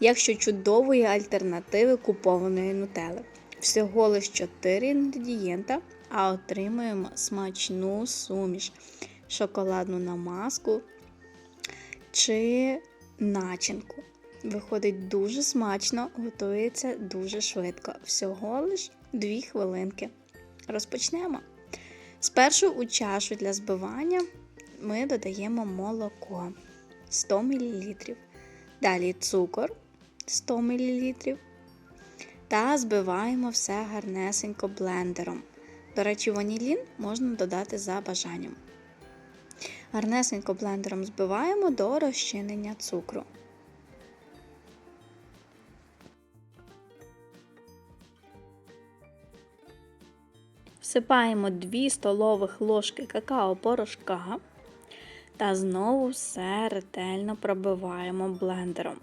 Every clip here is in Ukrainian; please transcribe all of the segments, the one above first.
якщо чудової альтернативи купованої нутели. Всього лиш 4 інгредієнта, а отримуємо смачну суміш, шоколадну намазку чи начинку. Виходить дуже смачно, готується дуже швидко. Всього лиш 2 хвилинки. Розпочнемо. Спершу у чашу для збивання ми додаємо молоко 100 мл. Далі цукор 100 мл. Та збиваємо все гарнесенько блендером. До речі, ванілін можна додати за бажанням. Гарнесенько блендером збиваємо до розчинення цукру. Всипаємо 2 столових ложки какао-порошка та знову все ретельно пробиваємо блендером.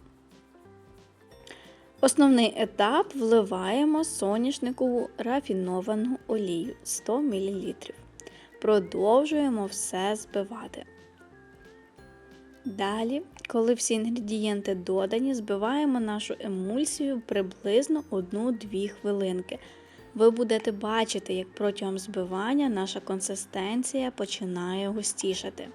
Основний етап вливаємо соняшникову рафіновану олію 100 мл. Продовжуємо все збивати. Далі, коли всі інгредієнти додані, збиваємо нашу емульсію приблизно 1-2 хвилинки. Ви будете бачити, як протягом збивання наша консистенція починає густішати.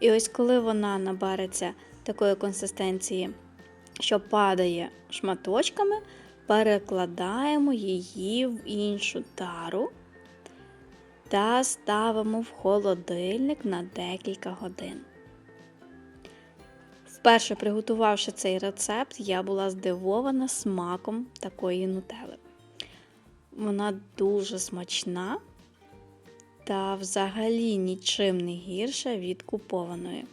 І ось коли вона набереться такої консистенції, що падає шматочками, перекладаємо її в іншу тару та ставимо в холодильник на декілька годин. Вперше приготувавши цей рецепт, я була здивована смаком такої нутели. Вона дуже смачна та взагалі нічим не гірша від купованої.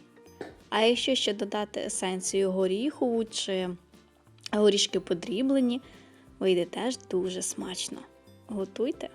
А якщо ще додати есенцію горіхову чи горішки подріблені, вийде теж дуже смачно. Готуйте!